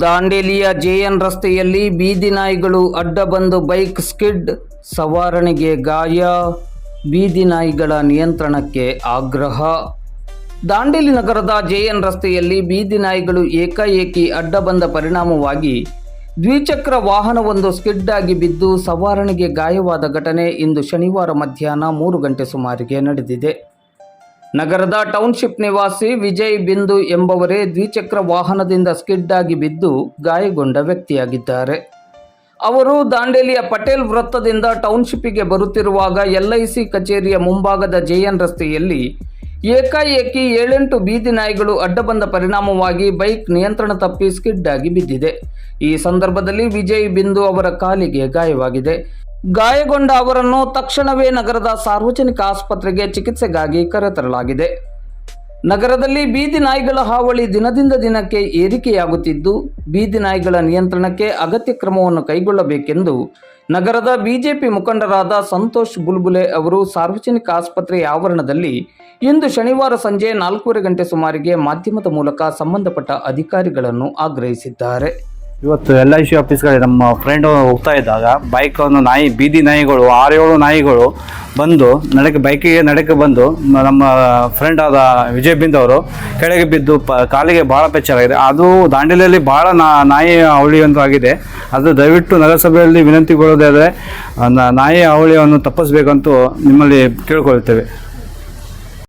ದಾಂಡೇಲಿಯ JN ರಸ್ತೆಯಲ್ಲಿ ಬೀದಿ ನಾಯಿಗಳು ಅಡ್ಡ ಬಂದು ಬೈಕ್ ಸ್ಕಿಡ್ ಸವಾರನಿಗೆ ಗಾಯ. ಬೀದಿ ನಾಯಿಗಳ ನಿಯಂತ್ರಣಕ್ಕೆ ಆಗ್ರಹ. ದಾಂಡೇಲಿ ನಗರದ ಜೆಎನ್ ರಸ್ತೆಯಲ್ಲಿ ಬೀದಿ ನಾಯಿಗಳು ಏಕಾಏಕಿ ಅಡ್ಡ ಬಂದ ಪರಿಣಾಮವಾಗಿ ದ್ವಿಚಕ್ರ ವಾಹನವೊಂದು ಸ್ಕಿಡ್ ಆಗಿ ಬಿದ್ದು ಸವಾರನಿಗೆ ಗಾಯವಾದ ಘಟನೆ ಇಂದು ಶನಿವಾರ ಮಧ್ಯಾಹ್ನ ಮೂರು ಗಂಟೆ ಸುಮಾರಿಗೆ ನಡೆದಿದೆ. ನಗರದ ಟೌನ್ಶಿಪ್ ನಿವಾಸಿ ವಿಜಯ್ ಬಿಂದು ಎಂಬವರೇ ದ್ವಿಚಕ್ರ ವಾಹನದಿಂದ ಸ್ಕಿಡ್ ಆಗಿ ಬಿದ್ದು ಗಾಯಗೊಂಡ ವ್ಯಕ್ತಿಯಾಗಿದ್ದಾರೆ. ಅವರು ದಾಂಡೇಲಿಯ ಪಟೇಲ್ ವೃತ್ತದಿಂದ ಟೌನ್ಶಿಪ್ಗೆ ಬರುತ್ತಿರುವಾಗ ಎಲ್ಐಸಿ ಕಚೇರಿಯ ಮುಂಭಾಗದ ಜೆಎನ್ ರಸ್ತೆಯಲ್ಲಿ ಏಕಾಏಕಿ ಏಳೆಂಟು ಬೀದಿ ನಾಯಿಗಳು ಅಡ್ಡ ಬಂದ ಪರಿಣಾಮವಾಗಿ ಬೈಕ್ ನಿಯಂತ್ರಣ ತಪ್ಪಿ ಸ್ಕಿಡ್ ಆಗಿ ಬಿದ್ದಿದೆ. ಈ ಸಂದರ್ಭದಲ್ಲಿ ವಿಜಯ್ ಬಿಂದು ಅವರ ಕಾಲಿಗೆ ಗಾಯವಾಗಿದೆ. ಗಾಯಗೊಂಡ ಅವರನ್ನು ತಕ್ಷಣವೇ ನಗರದ ಸಾರ್ವಜನಿಕ ಆಸ್ಪತ್ರೆಗೆ ಚಿಕಿತ್ಸೆಗಾಗಿ ಕರೆತರಲಾಗಿದೆ. ನಗರದಲ್ಲಿ ಬೀದಿ ನಾಯಿಗಳ ಹಾವಳಿ ದಿನದಿಂದ ದಿನಕ್ಕೆ ಏರಿಕೆಯಾಗುತ್ತಿದ್ದು, ಬೀದಿ ನಾಯಿಗಳ ನಿಯಂತ್ರಣಕ್ಕೆ ಅಗತ್ಯ ಕ್ರಮವನ್ನು ಕೈಗೊಳ್ಳಬೇಕೆಂದು ನಗರದ ಬಿಜೆಪಿ ಮುಖಂಡರಾದ ಸಂತೋಷ್ ಬುಲ್ಬುಲೆ ಅವರು ಸಾರ್ವಜನಿಕ ಆಸ್ಪತ್ರೆಯ ಆವರಣದಲ್ಲಿ ಇಂದು ಶನಿವಾರ ಸಂಜೆ ನಾಲ್ಕೂವರೆ ಗಂಟೆ ಸುಮಾರಿಗೆ ಮಾಧ್ಯಮದ ಮೂಲಕ ಸಂಬಂಧಪಟ್ಟ ಅಧಿಕಾರಿಗಳನ್ನು ಆಗ್ರಹಿಸಿದ್ದಾರೆ. ಇವತ್ತು ಎಲ್ ಐ ಸಿ ಆಫೀಸ್ಗೆ ನಮ್ಮ ಫ್ರೆಂಡ್ ಹೋಗ್ತಾ ಇದ್ದಾಗ ಬೈಕ್ ಒಂದು ನಾಯಿ, ಬೀದಿ ನಾಯಿಗಳು, ಆರೇಳು ನಾಯಿಗಳು ಬಂದು ನಡಕ್ಕೆ ಬೈಕಿಗೆ ನಡಕ್ಕೆ ಬಂದು ನಮ್ಮ ಫ್ರೆಂಡ್ ಆದ ವಿಜಯ್ ಬಿಂದ್ ಅವರು ಕೆಳಗೆ ಬಿದ್ದು ಪ, ಕಾಲಿಗೆ ಭಾಳ ಪೆಚ್ಚರಾಗಿದೆ. ಅದು ದಾಂಡೇಲಿಯಲ್ಲಿ ಭಾಳ ನಾಯಿ ಆಗಿದೆ. ಅದು ದಯವಿಟ್ಟು ನಗರಸಭೆಯಲ್ಲಿ ವಿನಂತಿಗೊಳ್ಳೋದಾದರೆ ನಾಯಿ ಅವಳಿಯನ್ನು ತಪ್ಪಿಸ್ಬೇಕಂತೂ ನಿಮ್ಮಲ್ಲಿ ಕೇಳ್ಕೊಳ್ತೇವೆ.